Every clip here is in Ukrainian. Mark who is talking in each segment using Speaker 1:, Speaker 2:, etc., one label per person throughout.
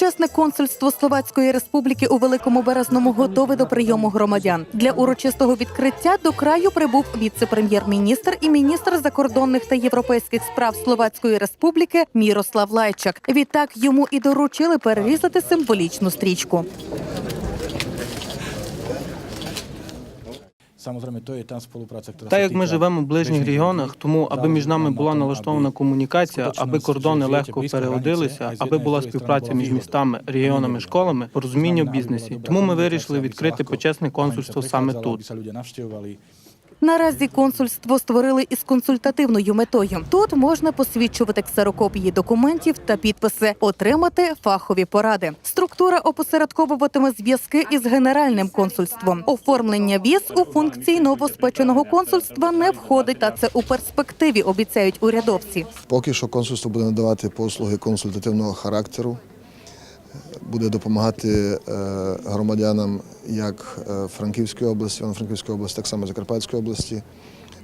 Speaker 1: Почесне консульство Словацької республіки у Великому Березному готове до прийому громадян. Для урочистого відкриття до краю прибув віце-прем'єр-міністр і міністр закордонних та європейських справ Словацької республіки Мірослав Лайчак. Відтак йому і доручили перерізати символічну стрічку.
Speaker 2: Так як ми живемо в ближніх регіонах, тому аби між нами була налаштована комунікація, аби кордони легко
Speaker 3: з
Speaker 2: аби була співпраця між містами, регіонами, школами, порозуміння в бізнесі. Тому ми вирішили відкрити почесне консульство саме тут.
Speaker 1: Наразі консульство створили із консультативною метою. Тут можна посвідчувати ксерокопії документів та підписи, отримати фахові поради. Структура опосередковуватиме зв'язки із генеральним консульством. Оформлення віз у функції новоспеченого консульства не входить, та це у перспективі обіцяють урядовці.
Speaker 4: Поки що консульство буде надавати послуги консультативного характеру, буде допомагати е, громадянам як е, Франківської області, Івано-Франківської області, так само Закарпатської області,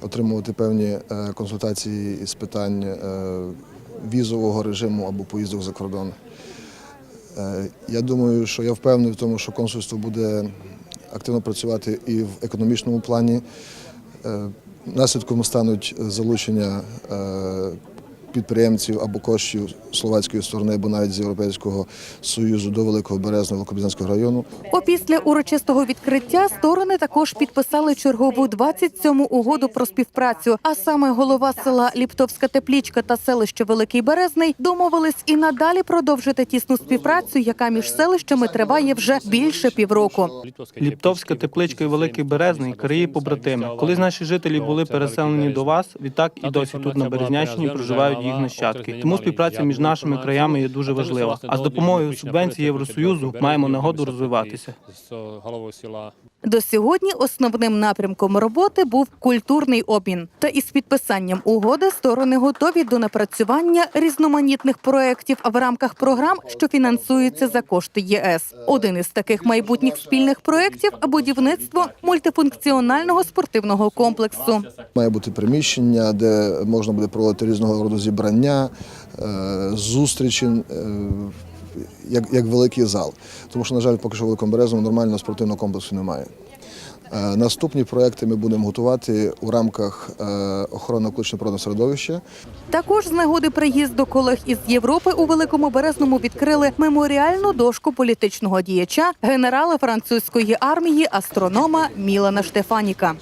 Speaker 4: отримувати певні е, консультації із питань візового режиму або поїздок за кордон. Я думаю, що я впевнений в тому, що консульство буде активно працювати і в економічному плані. Наслідком стануть залучення підприємців або коштів словацької сторони, або навіть з Європейського Союзу до Великого Березного Великобізнанського району.
Speaker 1: Опісля урочистого відкриття сторони також підписали чергову 27-му угоду про співпрацю. А саме голова села Ліптовська Теплічка та селище Великий Березний домовились і надалі продовжити тісну співпрацю, яка між селищами триває вже більше півроку.
Speaker 2: Ліптовська тепличка і Великий Березний краї побратими. Колись наші жителі були переселені до вас, відтак і досі тут на Березняччині проживають їх нащадки. Тому співпраця між нашими краями є дуже важлива. А з допомогою субвенцій Євросоюзу маємо нагоду розвиватися.
Speaker 1: До сьогодні основним напрямком роботи був культурний обмін. Та із підписанням угоди сторони готові до напрацювання різноманітних проєктів в рамках програм, що фінансуються за кошти ЄС. Один із таких майбутніх спільних проєктів – будівництво мультифункціонального спортивного комплексу.
Speaker 4: Має бути приміщення, де можна буде проводити різного роду зібрання, е, зустрічі, е, як, як великий зал. Тому що, на жаль, поки що в Великому Березному нормального спортивного комплексу немає. Е, Наступні проекти ми будемо готувати у рамках е, охорони околичного природного середовища.
Speaker 1: Також з нагоди приїзду колег із Європи у Великому Березному відкрили меморіальну дошку політичного діяча генерала французької армії астронома Мілана Штефаніка.